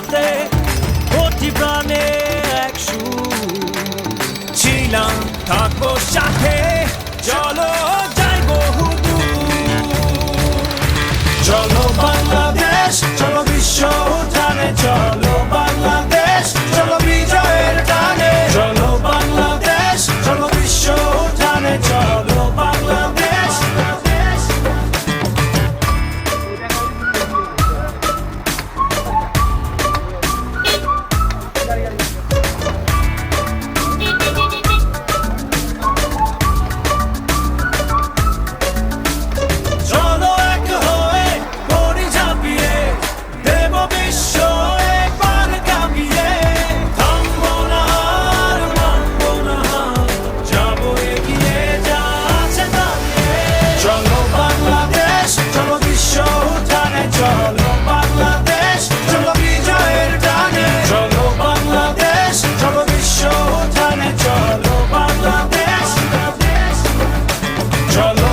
সাথে প্রতি প্রাণে এক ছিলাম সাথে। Shalom.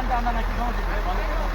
ben de anlamak için